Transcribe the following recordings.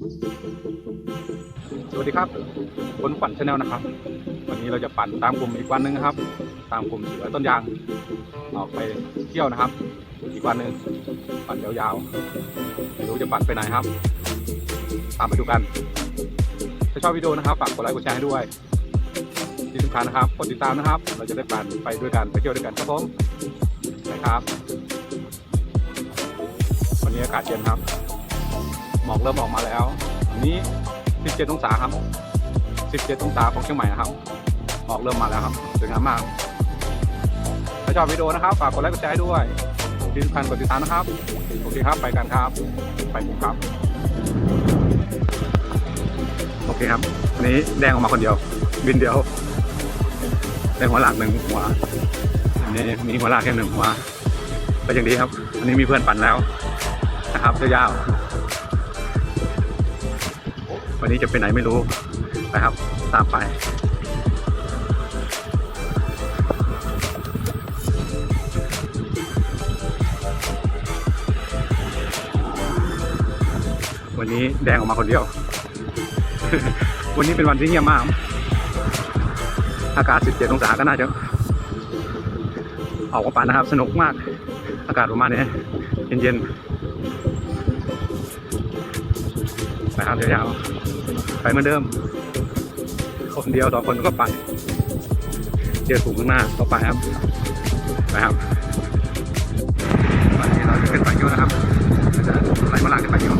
สวัสดีครับ คนปั่นชาแนลนะครับ วันนี้เราจะปั่นตามกลุ่มอีกวันหนึ่งนะครับ ตามกลุ่มเสือต้นยาง ออกไปเที่ยวนะครับ อีกวันหนึ่งปั่นยาวๆไม่รู้จะปั่นไปไหนครับ ตามไปดูกัน ถ้าชอบวิดีโอนะครับฝากกดไลค์กดแชร์ให้ด้วยที่สำคัญนะครับกดติดตามนะครับ เราจะได้ปั่นไปด้วยกันไปเที่ยวด้วยกันครับผมนะครับวันนี้อากาศเย็นครับ หมอกเริ่มออกมาแล้ววันนี้ 17 องศาครับ 17 องศาของเชียงใหม่นะครับหมอกเริ่มมาแล้วครับสวยงามมากถ้าชอบวิดีโอนะครับฝากกดไลค์กดแชร์ด้วยที่สำคัญกดติดตามนะครับโอเคครับไปกันครับ ไปผมครับ โอเคครับอันนี้แดงออกมาคนเดียว บินเดียวได้หัวหลักหนึ่งหัวอันนี้มีหัวหลักแค่หนึ่งหัวก็ยังดีครับ อันนี้มีเพื่อนปั่นแล้วนะครับยาวๆ วันนี้จะไปไหนไม่รู้นะครับ ตามไปวันนี้แดงออกมาคนเดียว วันนี้เป็นวันที่เงียบมาก อากาศ 17 องศาก็น่าจะ ออกมาปั่นนะครับ สนุกมาก อากาศประมาณนี้เย็นๆ นะครับยาวๆไปเหมือนเดิม คนเดียวสองคนก็ไปเจอถุงข้างหน้าก็ไปครับนะครับตอนนี้เราจะขึ้นไปอยู่นะครับจะไหลมาหลังขึ้นไปอยู่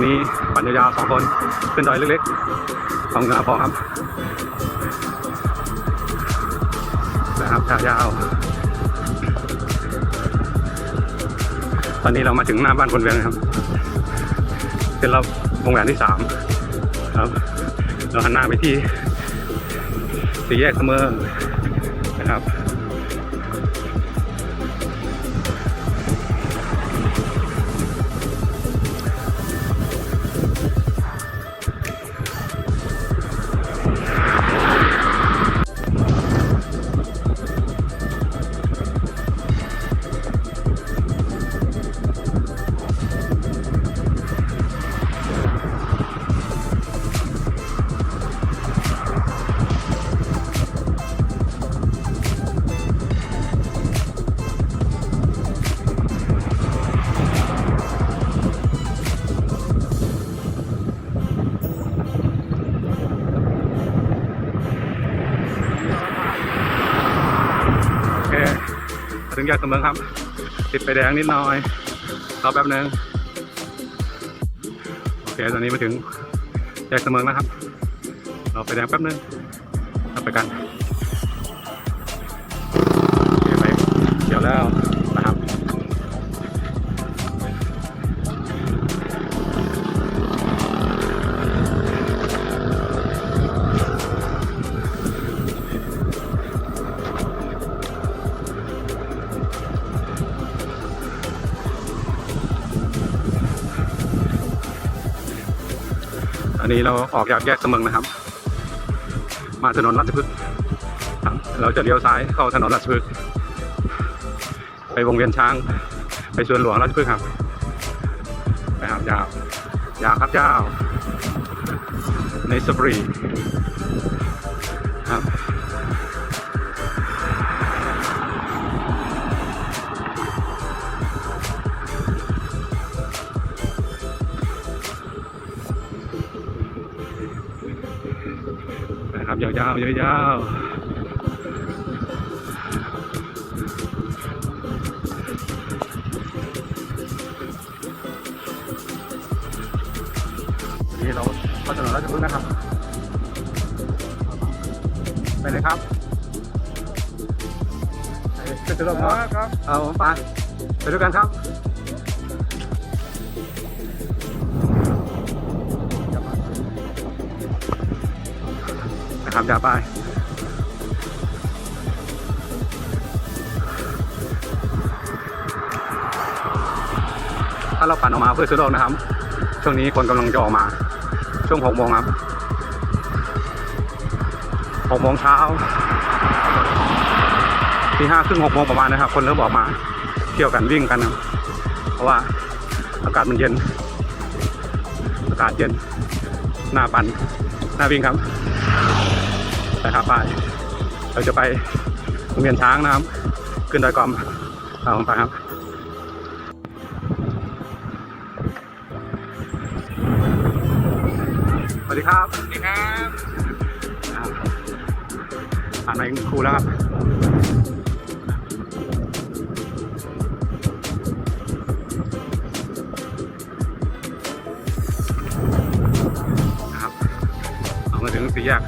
นนี้ปั่นยาวๆสองคน ขึ้นดอยเล็กๆสองงาพอครับนะครับทายาว ตอนนี้เรามาถึงหน้าบ้านคนเวียงนะครับ เป็นเราวงแหวนที่สามครับ เราหันหน้าไปที่สี่แยกเสมอนะครับ ถึงแยกเสมิงครับ ติดไฟแดงนิดหน่อยรอแป๊บหนึงโอเคตอนนี้มาถึงแยกเสมิงแล้วครับรอไฟแดงแป๊บหนึงเราไปกันันนี้เราออกจากแยกสมองนะครับ มาถนนราชพฤกษ์เราจะเลี้ยวซ้ายเข้าถนนราชพฤกษ์ไปวงเวียนช้าง ไปสวนหลวงราชพฤกษ์ครับนะครับยาวยาวครับยาวในสปรีาวยาวยาวๆนี่เราเข้าถนนราชพฤกษ์นะครับ ไปเลยครับไปขึ้นรถครับครับ เอาไปไปด้วยกันครับ นะครับอย่าไปถ้าเราปั่นออกมาเพื่อซื้อโลกนะครับ ช่วงนี้คนกำลังจะออกมา ช่วงหกโมงครับหกโมงเช้าตีห้าครึ่งหกโมงประมาณนะครับ คนเริ่มออกมา เที่ยวกันวิ่งกันครับเพราะว่าอากาศมันเย็น อากาศเย็น หน้าปั่นหน้าวิ่งครับ ไปครับไปเราจะไปโรงเรียนช้างนะครับ ขึ้นดอยกอมเอาไปครับสวัสดีครับสวัสดีครับอ่าผ่านมาอีกหนึ่งครูแล้วครับนะครับเอามาถึงสี่แยก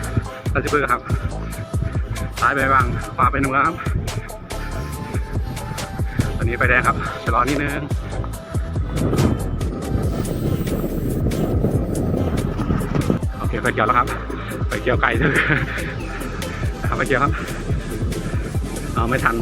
ราชพฤกษ์ครับซ้ายไปบางขวาไปหนึ่งแล้วครับตอนนี้ไฟแดงครับชะลอนิดนึงโอเคไฟเขียวแล้วครับไฟเขียวไกลเลยครับไฟเขียวครับเอาไม่ทัน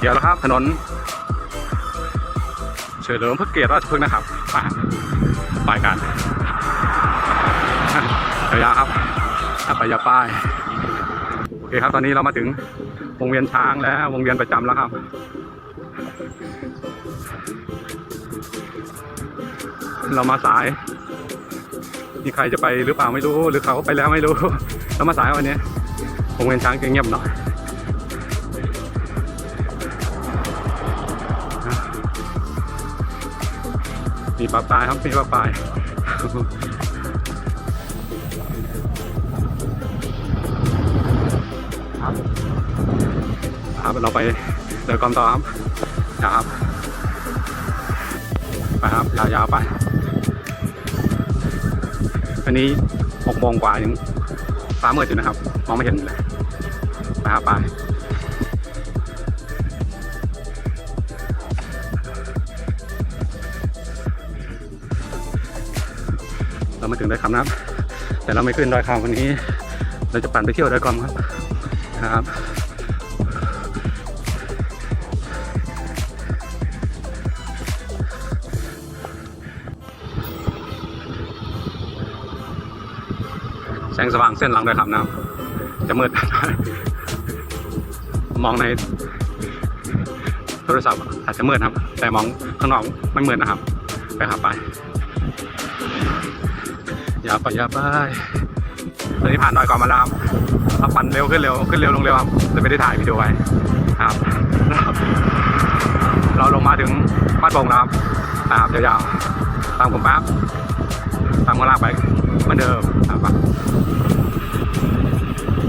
เกียวแล้วครับ ถนน เฉลิมพระเกียรติราชพฤกษ์นะครับมาไปกันยาวๆครับอะไปยาป้ายโอเคครับ ตอนนี้เรามาถึงวงเวียนช้างแล้ววงเวียนประจำแล้วครับเรามาสาย มีใครจะไปหรือเปล่าไม่รู้ หรือเขาไปแล้วไม่รู้ เรามาสายวันนี้วงเวียนช้างจะเงียบหน่อย มีปลาปลายครับมีปลาปลายครับครับเราไปเดินกอมต่อครับครับไปครับยาวๆไปอันนี้หกโมงกว่ายังฟ้ามืดอยู่นะครับ มองไม่เห็นเลยไปครับไป เรามาถึงดอยคำนะครับ แต่เราไม่ขึ้นดอยคำวันนี้ เราจะปั่นไปเที่ยวดอยกอมครับนะครับแสงสว่างเส้นหลังดอยคำนะครับ จะมืด มองในโทรศัพท์อาจจะมืดครับ แต่มองข้างนอกไม่มืดนะครับ ไปครับไป ย่าไปอย่าไปไปอนนี้ผ่านดอยก่อนมาล้วครับขับปั่นเร็วขึ้นเร็วขึ้นเร็วลงเร็วครับเลยไม่ได้ถ่ายวิดีโอไว้ครับ เราลงมาถึงบ้านโป่งแล้วครับนะครับยาวๆตามผมปั๊บตามข้างล่างไปเหมือนเดิมนะครับ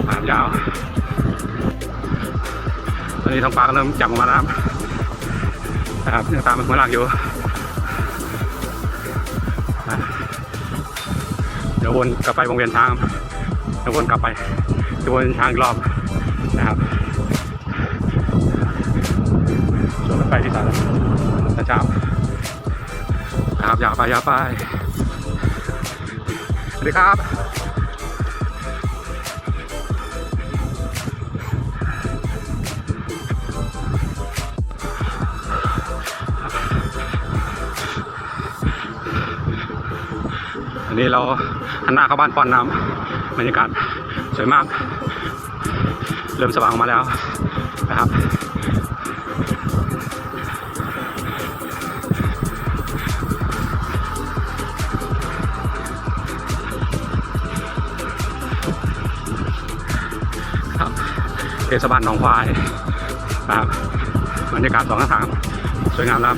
ตามยาวตอนนี้ท้องฟ้าก็เริ่มจับออกมาแล้วครับนะครับยังตามข้างล่างอยู่ ดี๋ยววนกลับไปวงเวียนช้างเดี๋ยววนกลับไปเดี๋ยววนช้างรอบนะครับชวนไปที่สาระเจ้าครับอยากไปอยากไปสวัสดีครับันนี้เรา หันหน้าเข้าบ้านปอนน้ำบรรยากาศสวยมาก เริ่มสว่างออกมาแล้วนะครับครับเทศบาลหนองควายนะครับบรรยากาศสองข้างทางสวยงามแล้ว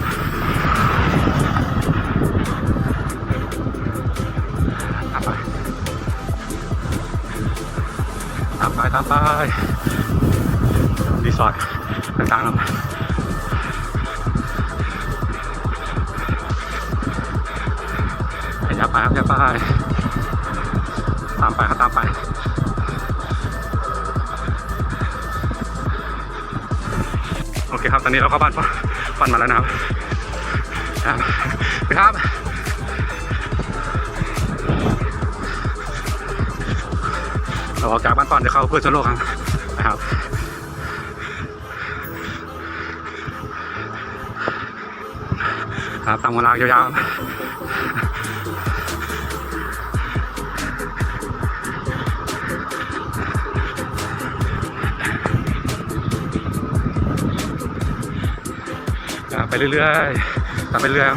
ไปรีสอร์ทต่างๆครับอย่าไปครับอย่าไปตามไปครับตามไปโอเคครับ ตอนนี้เราเข้าบ้านปั้นมาแล้วนะครับครับ ออกจากบ้านปั้นจะเข้าเพื่อชนโลกครับนะครับครับตามเวลายาวๆไปเรื่อยๆตามไปเรื่อย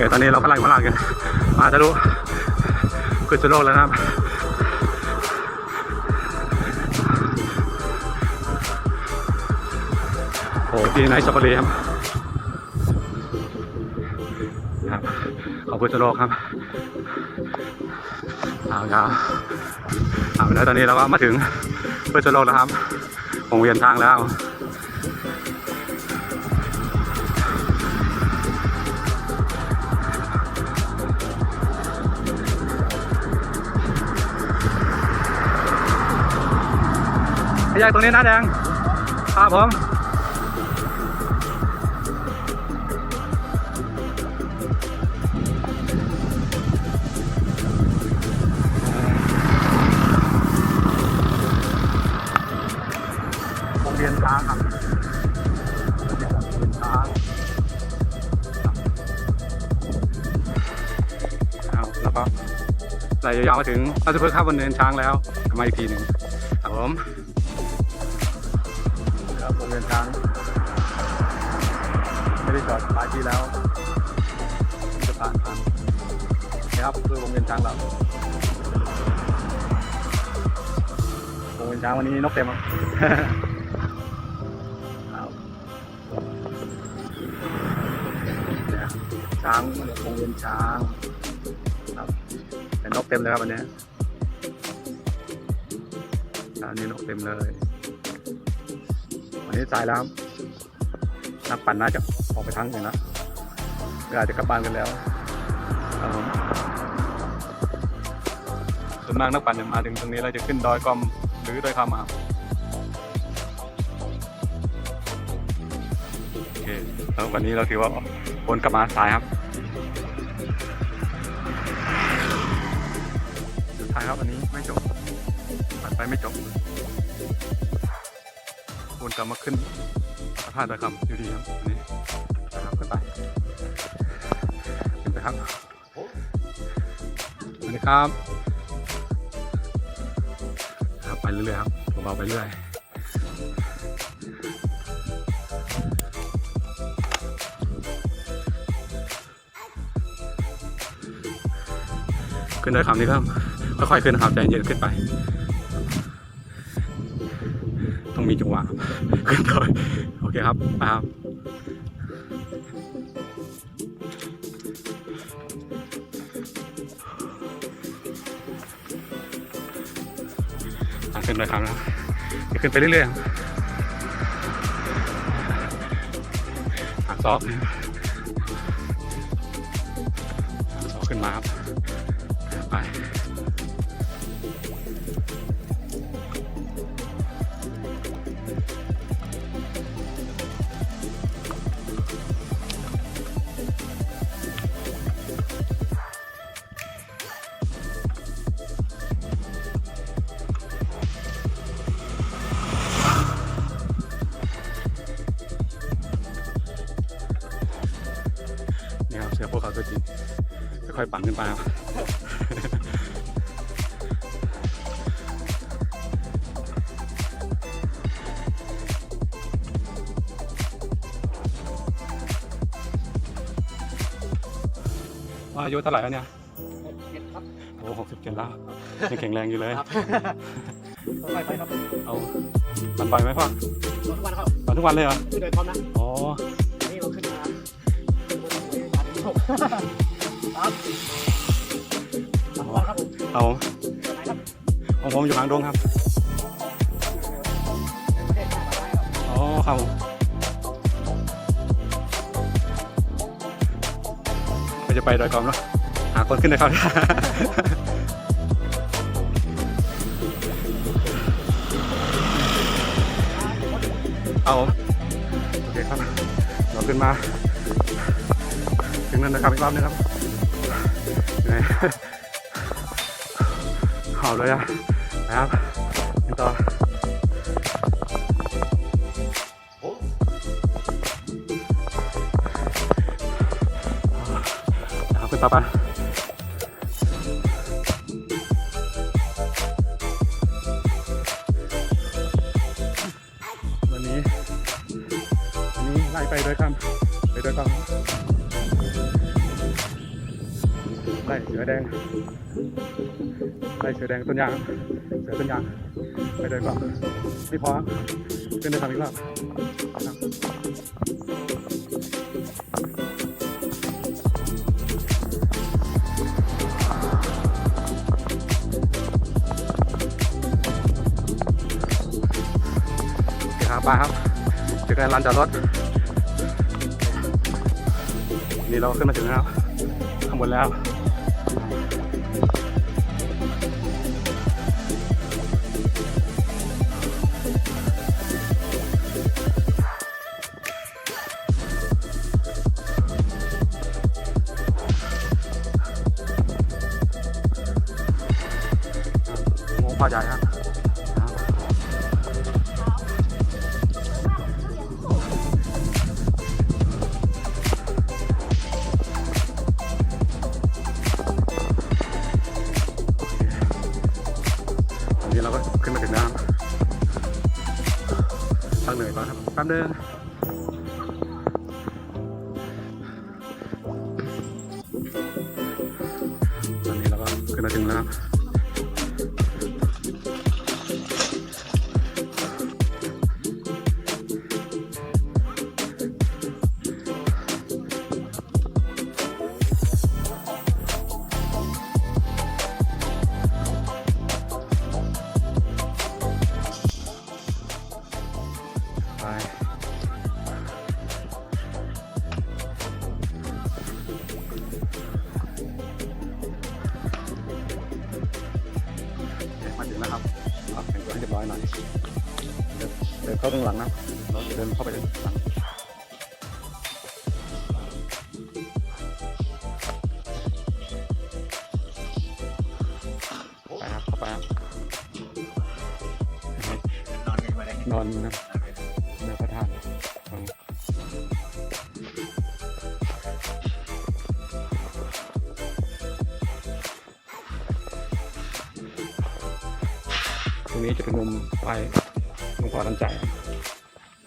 คตอนนี้เรากำลังมาลางกันมาทะลุขึ้นสุดโลกแล้วนะครับโอ้ที่ไหนสัปปะรีครับครับขอบคุณสโลกครับเอาครับเอาแล้วตอนนี้เราก็มาถึงเพื่อสโลกแล้วครับวงเวียนทางแล้ว แยกตรงนี้นะแดงครับผมวงเวียนช้างครับเอาแล้วก็ไหลยาวมาถึงราชพฤกษ์ข้าบนเนินช้างแล้วมาอีกทีหนึ่งครับผม ที่แล้วจะผ่านทางนะครับคือวงเวียนช้างเราวงเวียนช้างวันนี้นกเต็มครับช้างคงเวียนช้างครับแต่นกเต็มเลยครับวันนี้อันนี้นกเต็มเลย วันนี้สายแล้วนักปั่นน่าจะออกไปทั้งหนึ่งแล้ว ก็อาจจะกลับบ้านกันแล้วครับผส่วนมากนักปั่นจะมาถึงตรงนี้เราจะขึ้นดอยกอมหรือดอยคำครับโอเคแล้ววันนี้เราถือว่าวนกลับมาสายครับสุดท้ายครับวันนี้ไม่จบผ่านไปไม่จบวนกลับมาขึ้นพระธาตุดอยคำอยู่ดีครับวันนี้นะครับก็นไป นไปครับสวัสดีครับครับ ไปเรื่อยๆครับเบาๆไปเรื่อยขึ้นดอยคำนี่ครับค่อยๆขึ้นนะครับใจเย็นขึ้นไป ต้องมีจังหวะขึ้นดอยโอเคครับไปครับ ทางขึ้นดอยครับจะขึ้นไปเรื่อยๆหักซอกหักซอกขึ้นมาครับไป ปั่นขึ้นไปครับว่าอายุเท่าไหร่แล้วเนี่ยเจ็ดครับโอ้หกสิบเจ็ดแล้วยังแข็งแรงอยู่เลยครับไปไปครับเอาปั่นไปไหมพ่อทุกวันครับปั่นทุกวันเลยเหรอขึ้นโดยพร้อมนะอ๋อนี่เราขึ้นมา ครับครับผมเอาของผมอยู่หางดงครับอ๋อครับผมก็จะไปดอยกอมเนาะหาคนขึ้นเลยครับเอาโอเคครับเราขึ้นมา ถึงนั้นนะครับอีกรอบนึงครับ เหนื่อบเอาเลยอะนะครับนี่ต่อนะครับขึ้นต่อไป สือแดงไล่เสือแดงต้นยางเสือต้นยางไปด้วยคำไม่พอขึ้นด้วยคำอีกรอบครับโอเคครับไปครับเจอกันลานจอดรถนี่เราขึ้นมาถึงแล้วข้างบนแล้ว ป๊บนึง ไปมาถึงแล้วครับเอาแต่งตัวให้เรียบร้อยหน่อยเดินเดินเข้าตรงหลังนะเราจะเดินเข้าไปตรงหลัง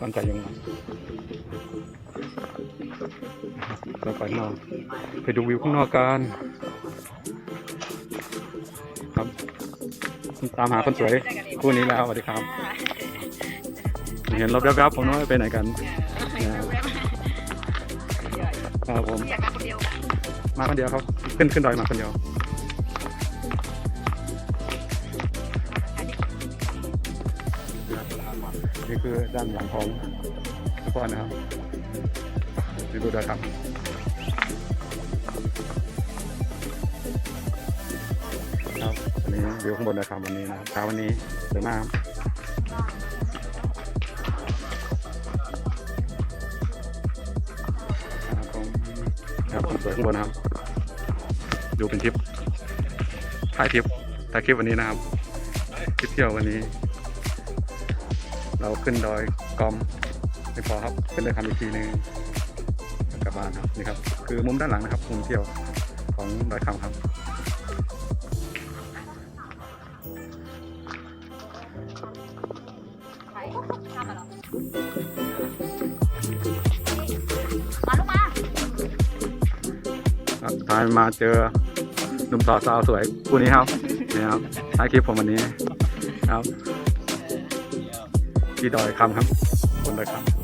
ทันใจยังไงเราไปข้างนอกไปดูวิวข้างนอกกันครับตามหาคนสวยคู่นี้แล้วสวัสดีครับ เห็นรถแวบๆผมนึกว่าไปไหนกันครับผมอยากมาคนเดียวมาคนเดียวครับ ขึ้นขึ้นดอยมาคนเดียว นี่คือด้านหลังของทุกคนนะครับนี่ดูดอยครับครับวันนี้วิวข้างบนนะครับวันนี้นะครับเช้าวันนี้สวยมากครับผมครับผมสวยข้างบนนะครับ ดูเป็นทริปถ่ายทริปถ่ายคลิปวันนี้นะครับทริปเที่ยววันนี้ เราขึ้นดอยกอมไม่พอครับขึ้นเลยคำอีกทีหนึงกลับบ้านครับนี่ครับ คือมุมด้านหลังนะครับมุมเที่ยวของดอยคำครับไปข้ามมาแล้วมาลูกมาครับท้ายมาเจอหนุ่มต่อสาวสวยคู่นี้ครับนี่ครับท้ายคลิปผมวันนี้ครับ ที่ดอยคำครับบนดอยคำ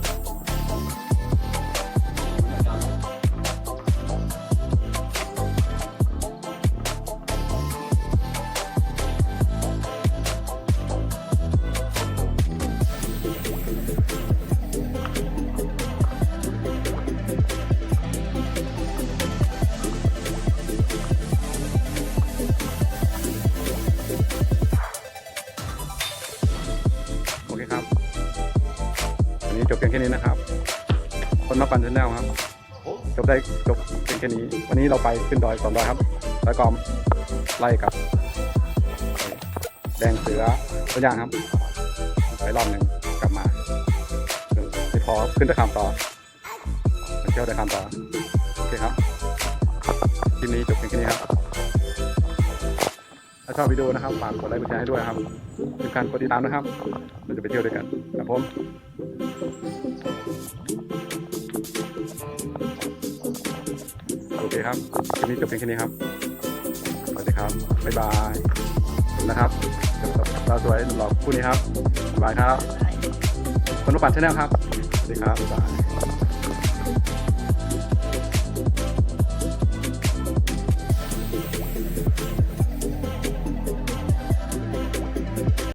นแนลครับ จบได้จบเพียงแค่นี้ วันนี้เราไปขึ้นดอยสองดอยครับดอยกอมไล่กับ แดงเสือตัวอย่างครับ ไปรอบหนึ่งกลับมาไม่พอขึ้นตะคามต่อไปเที่ยวตะคามต่อ โอเคครับคลิปนี้จบเพียงแค่นี้ครับ ถ้าชอบวิดีโอนะครับฝากกดไลค์กดแชร์ให้ด้วยครับมีการกดติดตามนะครับ เราจะไปเที่ยวด้วยกันครับผม คครับคลิปนี้จบเพียงแค่นี้ครับสวัสดีครับบ๊ายบายนะครับสาวสวยหนุ่มหล่อคู่นี้ครับบ๊ายบายครับ คนรูปปั่นชาแนลครับสวัสดีครับบ๊ายบาย